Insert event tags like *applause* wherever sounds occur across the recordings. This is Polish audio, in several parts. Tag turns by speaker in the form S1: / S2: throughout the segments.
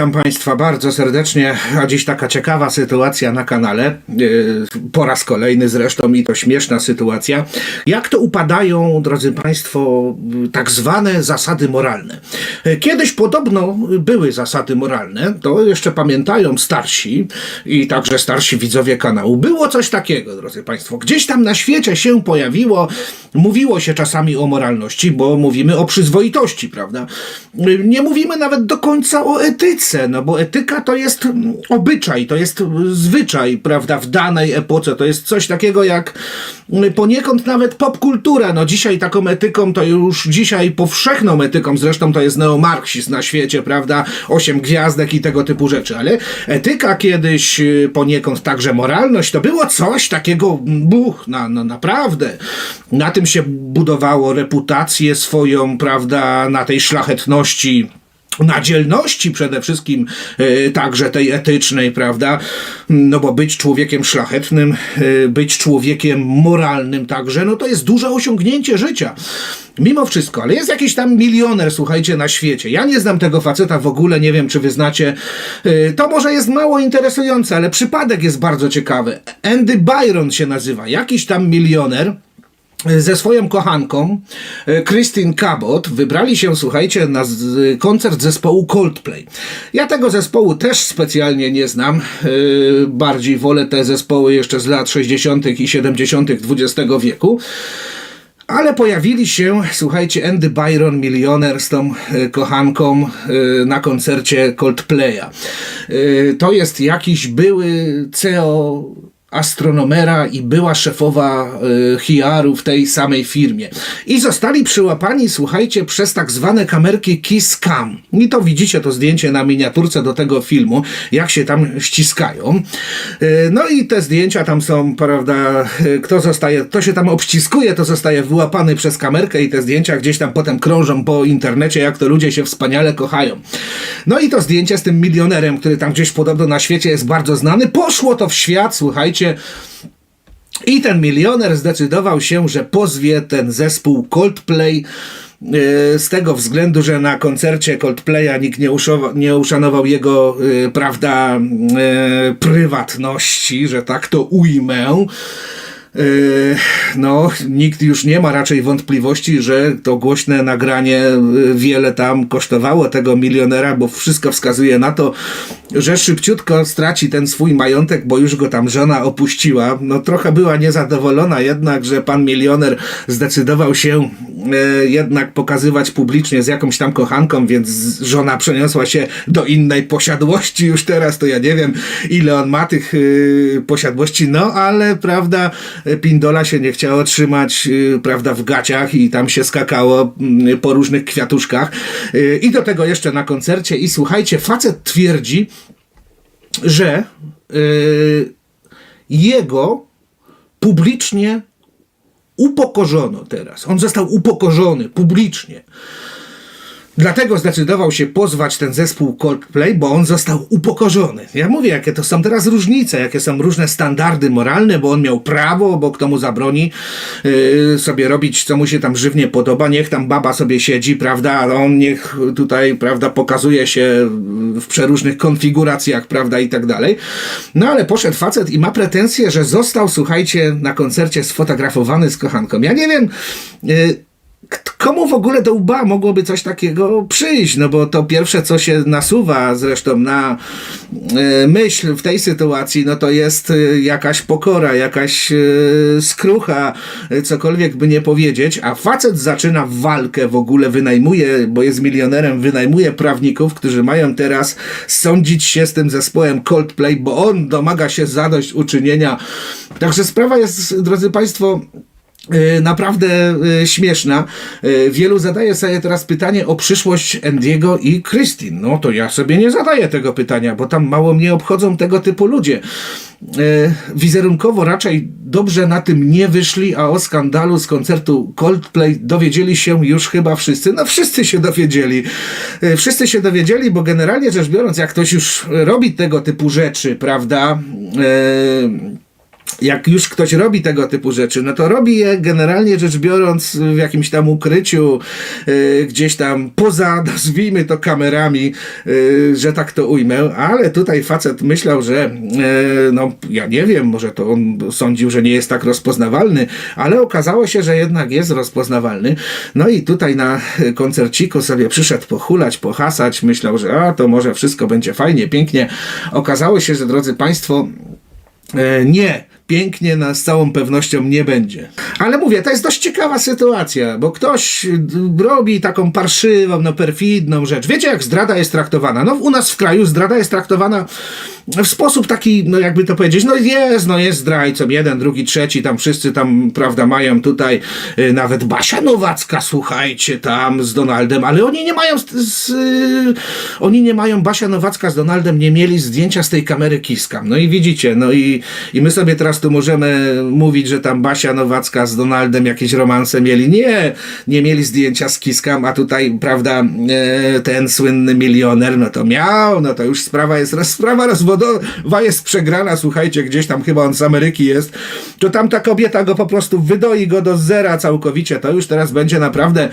S1: Witam Państwa bardzo serdecznie, a dziś taka ciekawa sytuacja na kanale, yy, po raz kolejny zresztą i to śmieszna sytuacja. Jak to upadają, drodzy Państwo, tak zwane zasady moralne. Yy, Kiedyś podobno były zasady moralne, to jeszcze pamiętają starsi i także starsi widzowie kanału. Było coś takiego, drodzy Państwo, gdzieś tam na świecie się pojawiło, mówiło się czasami o moralności, bo mówimy o przyzwoitości, prawda? Yy, Nie mówimy nawet do końca o etyce, no bo etyka to jest obyczaj, to jest zwyczaj, prawda, w danej epoce. To jest coś takiego jak poniekąd nawet popkultura. No dzisiaj taką etyką to już dzisiaj powszechną etyką, zresztą to jest neomarksizm na świecie, prawda, osiem gwiazdek i tego typu rzeczy, ale etyka kiedyś poniekąd także moralność to było coś takiego, buch, na, no naprawdę. Na tym się budowało reputację swoją, prawda, na tej szlachetności na dzielności przede wszystkim e, także tej etycznej, prawda? No bo być człowiekiem szlachetnym, e, być człowiekiem moralnym także, no to jest duże osiągnięcie życia. Mimo wszystko, ale jest jakiś tam milioner, słuchajcie, na świecie. Ja nie znam tego faceta w ogóle, nie wiem, czy wy znacie. E, To może jest mało interesujące, ale przypadek jest bardzo ciekawy. Andy Byron się nazywa, jakiś tam milioner ze swoją kochanką, e, Christine Cabot, wybrali się, słuchajcie, na koncert zespołu Coldplay. Ja tego zespołu też specjalnie nie znam. e, Bardziej wolę te zespoły jeszcze z lat 60. i 70. XX wieku. Ale pojawili się, słuchajcie, Andy Byron, milioner z tą e, kochanką na koncercie Coldplaya. To jest jakiś były CEO astronomera i była szefowa y, HR-u w tej samej firmie. I zostali przyłapani, słuchajcie, przez tak zwane kamerki Kiss Cam. I to widzicie to zdjęcie na miniaturce do tego filmu, jak się tam ściskają. Y, no i te zdjęcia tam są, prawda, y, kto zostaje, kto się tam obściskuje, to zostaje wyłapany przez kamerkę i te zdjęcia gdzieś tam potem krążą po internecie, jak to ludzie się wspaniale kochają. No i to zdjęcie z tym milionerem, który tam gdzieś podobno na świecie jest bardzo znany, poszło to w świat, słuchajcie, i ten milioner zdecydował się, że pozwie ten zespół Coldplay e, z tego względu, że na koncercie Coldplaya nikt nie, uszowa- nie uszanował jego, e, prawda, e, prywatności, że tak to ujmę. E, No, nikt już nie ma raczej wątpliwości, że to głośne nagranie e, wiele tam kosztowało tego milionera, bo wszystko wskazuje na to, że szybciutko straci ten swój majątek, bo już go tam żona opuściła. No trochę była niezadowolona jednak, że pan milioner zdecydował się e, jednak pokazywać publicznie z jakąś tam kochanką, więc żona przeniosła się do innej posiadłości już teraz, to ja nie wiem ile on ma tych posiadłości, no ale prawda, Pindola się nie chciało trzymać, e, prawda, w gaciach i tam się skakało mm, po różnych kwiatuszkach E, i do tego jeszcze na koncercie i słuchajcie, facet twierdzi, że jego publicznie upokorzono teraz. On został upokorzony publicznie. Dlatego zdecydował się pozwać ten zespół Coldplay, bo on został upokorzony. Ja mówię, jakie to są teraz różnice, jakie są różne standardy moralne, bo on miał prawo, bo kto mu zabroni yy, sobie robić, co mu się tam żywnie podoba. Niech tam baba sobie siedzi, prawda, a on niech tutaj, prawda, pokazuje się w przeróżnych konfiguracjach, prawda, i tak dalej. No ale poszedł facet i ma pretensje, że został, słuchajcie, na koncercie sfotografowany z kochanką. Ja nie wiem, yy, Komu w ogóle do łba mogłoby coś takiego przyjść? No bo to pierwsze, co się nasuwa zresztą na e, myśl w tej sytuacji, no to jest e, jakaś pokora, jakaś e, skrucha, cokolwiek by nie powiedzieć, a facet zaczyna walkę w ogóle, wynajmuje, bo jest milionerem, wynajmuje prawników, którzy mają teraz sądzić się z tym zespołem Coldplay, bo on domaga się zadośćuczynienia. Także sprawa jest, drodzy Państwo, naprawdę e, śmieszna. E, Wielu zadaje sobie teraz pytanie o przyszłość Andiego i Christine. No to ja sobie nie zadaję tego pytania, bo tam mało mnie obchodzą tego typu ludzie. Wizerunkowo raczej dobrze na tym nie wyszli, a o skandalu z koncertu Coldplay dowiedzieli się już chyba wszyscy. No wszyscy się dowiedzieli. Wszyscy się dowiedzieli, bo generalnie rzecz biorąc, jak ktoś już robi tego typu rzeczy, prawda? E, jak już ktoś robi tego typu rzeczy, no to robi je generalnie rzecz biorąc w jakimś tam ukryciu, y, gdzieś tam poza, *laughs* nazwijmy to kamerami, y, że tak to ujmę, ale tutaj facet myślał, że y, no ja nie wiem, może to on sądził, że nie jest tak rozpoznawalny, ale okazało się, że jednak jest rozpoznawalny. No i tutaj na koncerciku sobie przyszedł pochulać, pohasać, myślał, że a to może wszystko będzie fajnie, pięknie. Okazało się, że drodzy Państwo, E, nie, pięknie na z całą pewnością nie będzie. Ale mówię, to jest dość ciekawa sytuacja, bo ktoś d- robi taką parszywą, no perfidną rzecz. Wiecie, jak zdrada jest traktowana? No u nas w kraju zdrada jest traktowana w sposób taki, no jakby to powiedzieć, no jest, no jest zdrajcą, jeden, drugi, trzeci, tam wszyscy tam, prawda, mają tutaj y, nawet Basia Nowacka, słuchajcie, tam z Donaldem, ale oni nie mają, z, z, y, oni nie mają, Basia Nowacka z Donaldem nie mieli zdjęcia z tej kamery Kiskam. No i widzicie, no i, i my sobie teraz tu możemy mówić, że tam Basia Nowacka z Donaldem jakieś romanse mieli. Nie, nie mieli zdjęcia z Kiskam, a tutaj, prawda, e, ten słynny milioner, no to miał, no to już sprawa jest, sprawa rozwodowa jest przegrana, słuchajcie, gdzieś tam chyba on z Ameryki jest, to tam ta kobieta go po prostu wydoi go do zera całkowicie, to już teraz będzie naprawdę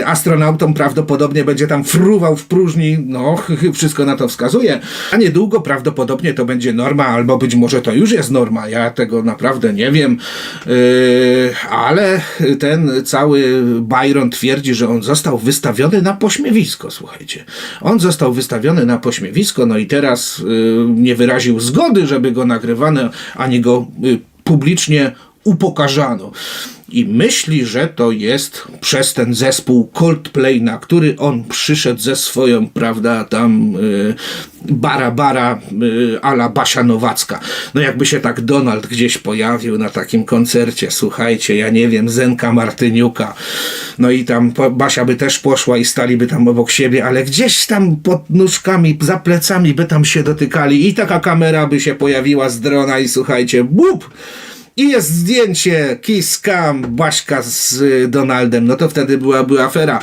S1: e, astronautą, prawdopodobnie będzie tam fruwał w próżni, no wszystko na to wskazuje, a niedługo prawdopodobnie to będzie norma, albo być może to już jest norma, ja tego naprawdę nie wiem, e, ale ten cały Byron twierdzi, że on został wystawiony na pośmiewisko, słuchajcie. On został wystawiony na pośmiewisko, no i teraz y, nie wyraził zgody, żeby go nagrywano, ani go y, publicznie upokarzano. I myśli, że to jest przez ten zespół Coldplay, na który on przyszedł ze swoją, prawda, tam y, bara bara y, ala Basia Nowacka. No jakby się tak Donald gdzieś pojawił na takim koncercie, słuchajcie, ja nie wiem, Zenka Martyniuka, no i tam Basia by też poszła i staliby tam obok siebie, ale gdzieś tam pod nóżkami, za plecami by tam się dotykali i taka kamera by się pojawiła z drona i słuchajcie, bup! I jest zdjęcie Kiss Cam Baśka z y, Donaldem. No to wtedy byłaby afera.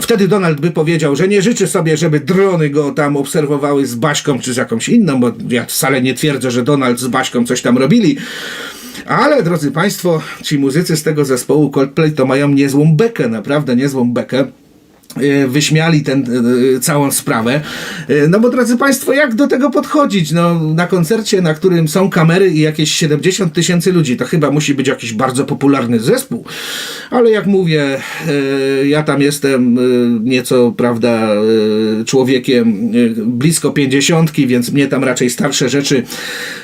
S1: Wtedy Donald by powiedział, że nie życzy sobie, żeby drony go tam obserwowały z Baśką czy z jakąś inną, bo ja wcale nie twierdzę, że Donald z Baśką coś tam robili. Ale drodzy Państwo, ci muzycy z tego zespołu Coldplay to mają niezłą bekę, naprawdę niezłą bekę wyśmiali tę całą sprawę. E, No bo drodzy Państwo, jak do tego podchodzić? No, na koncercie, na którym są kamery i jakieś 70 tysięcy ludzi, to chyba musi być jakiś bardzo popularny zespół. Ale jak mówię, e, ja tam jestem e, nieco, prawda, e, człowiekiem e, blisko 50, więc mnie tam raczej starsze rzeczy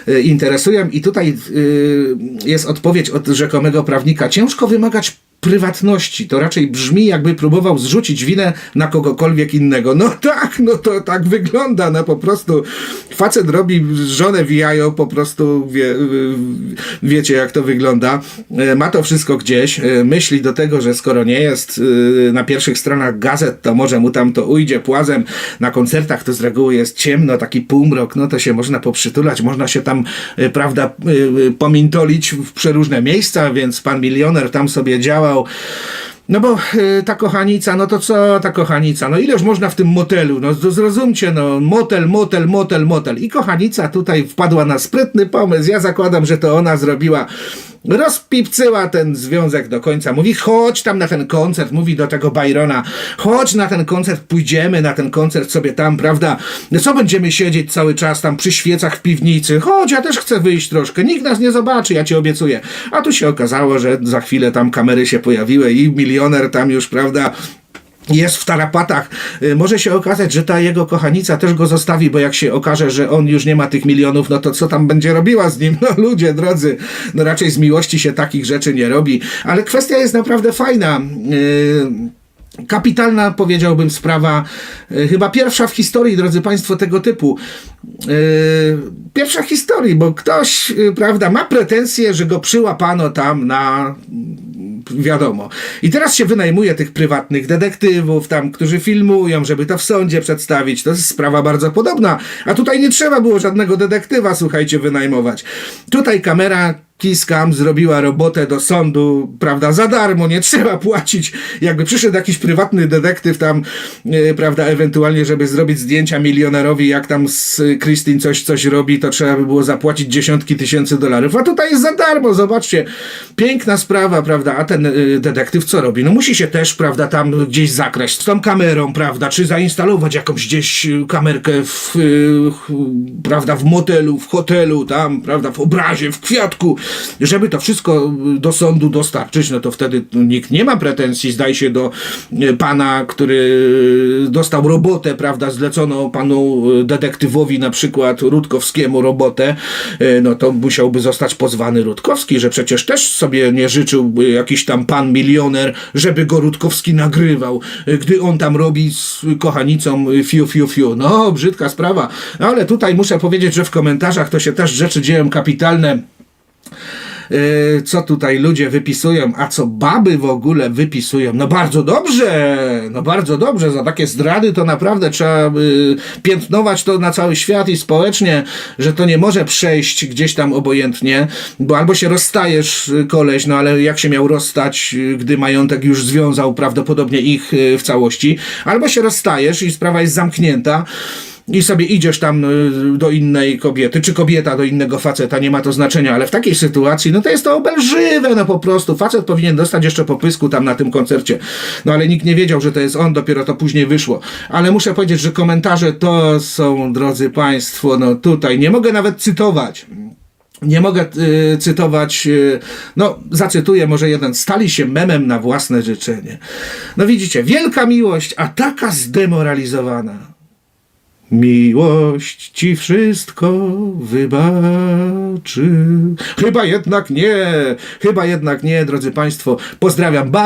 S1: e, interesują. I tutaj e, jest odpowiedź od rzekomego prawnika. Ciężko wymagać prywatności. To raczej brzmi, jakby próbował zrzucić winę na kogokolwiek innego. No tak, no to tak wygląda. No po prostu facet robi żonę wijają, po prostu wie, wiecie jak to wygląda. E, Ma to wszystko gdzieś. E, Myśli do tego, że skoro nie jest e, na pierwszych stronach gazet, to może mu tam to ujdzie płazem. Na koncertach to z reguły jest ciemno, taki półmrok, no to się można poprzytulać, można się tam, prawda, pomintolić w przeróżne miejsca, więc pan milioner tam sobie działał. No bo y, ta kochanica, no to co ta kochanica? No ileż można w tym motelu? No zrozumcie, no motel, motel, motel, motel. I kochanica tutaj wpadła na sprytny pomysł. Ja zakładam, że to ona zrobiła. Rozpipcyła ten związek do końca. Mówi, chodź tam na ten koncert. Mówi do tego Byrona, chodź na ten koncert, pójdziemy na ten koncert sobie tam, prawda? Co będziemy siedzieć cały czas tam przy świecach w piwnicy? Chodź, ja też chcę wyjść troszkę. Nikt nas nie zobaczy, ja ci obiecuję. A tu się okazało, że za chwilę tam kamery się pojawiły i milioner tam już, prawda? Jest w tarapatach. Y, Może się okazać, że ta jego kochanica też go zostawi, bo jak się okaże, że on już nie ma tych milionów, no to co tam będzie robiła z nim? *laughs* No ludzie drodzy, no raczej z miłości się takich rzeczy nie robi. Ale kwestia jest naprawdę fajna. Yy, Kapitalna, powiedziałbym, sprawa, y, chyba pierwsza w historii, drodzy Państwo, tego typu. Pierwsza w historii, bo ktoś, y, prawda, ma pretensje, że go przyłapano tam na wiadomo. I teraz się wynajmuje tych prywatnych detektywów, tam, którzy filmują, żeby to w sądzie przedstawić. To jest sprawa bardzo podobna. A tutaj nie trzeba było żadnego detektywa, słuchajcie, wynajmować. Tutaj kamera Kiskam zrobiła robotę do sądu, prawda, za darmo, nie trzeba płacić. Jakby przyszedł jakiś prywatny detektyw tam, e, prawda, ewentualnie, żeby zrobić zdjęcia milionerowi, jak tam z Christine coś, coś robi, to trzeba by było zapłacić dziesiątki tysięcy dolarów. A tutaj jest za darmo, zobaczcie. Piękna sprawa, prawda, a ten e, detektyw co robi? No musi się też, prawda, tam gdzieś zakraść z tą kamerą, prawda, czy zainstalować jakąś gdzieś kamerkę w, ch- prawda, w motelu, w hotelu, tam, prawda, w obrazie, w kwiatku, żeby to wszystko do sądu dostarczyć, no to wtedy nikt nie ma pretensji, zdaje się, do y, pana, który dostał robotę, prawda, zlecono panu y, detektywowi na przykład Rutkowskiemu robotę, no to musiałby zostać pozwany Rutkowski, że przecież też sobie nie życzył jakiś tam pan milioner, żeby go Rutkowski nagrywał, gdy on tam robi z kochanicą fiu, fiu, fiu. No, brzydka sprawa. No, ale tutaj muszę powiedzieć, że w komentarzach to się też rzeczy dzieją kapitalne. Yy, co tutaj ludzie wypisują, a co baby w ogóle wypisują. No bardzo dobrze, no bardzo dobrze. Za takie zdrady to naprawdę trzeba yy, piętnować to na cały świat i społecznie, że to nie może przejść gdzieś tam obojętnie, bo albo się rozstajesz, yy, koleś, no ale jak się miał rozstać, gdy majątek już związał prawdopodobnie ich w całości, albo się rozstajesz i sprawa jest zamknięta i sobie idziesz tam y, do innej kobiety, czy kobieta do innego faceta, nie ma to znaczenia, ale w takiej sytuacji, no to jest to obelżywe, no po prostu. Facet powinien dostać jeszcze po pysku tam na tym koncercie. No ale nikt nie wiedział, że to jest on, dopiero to później wyszło. Ale muszę powiedzieć, że komentarze to są, drodzy Państwo, no tutaj nie mogę nawet cytować. Nie mogę y, cytować, y, no zacytuję może jeden. Stali się memem na własne życzenie. No widzicie, wielka miłość, a taka zdemoralizowana. Miłość ci wszystko wybaczy. Chyba jednak nie, chyba jednak nie, drodzy Państwo. Pozdrawiam bardzo.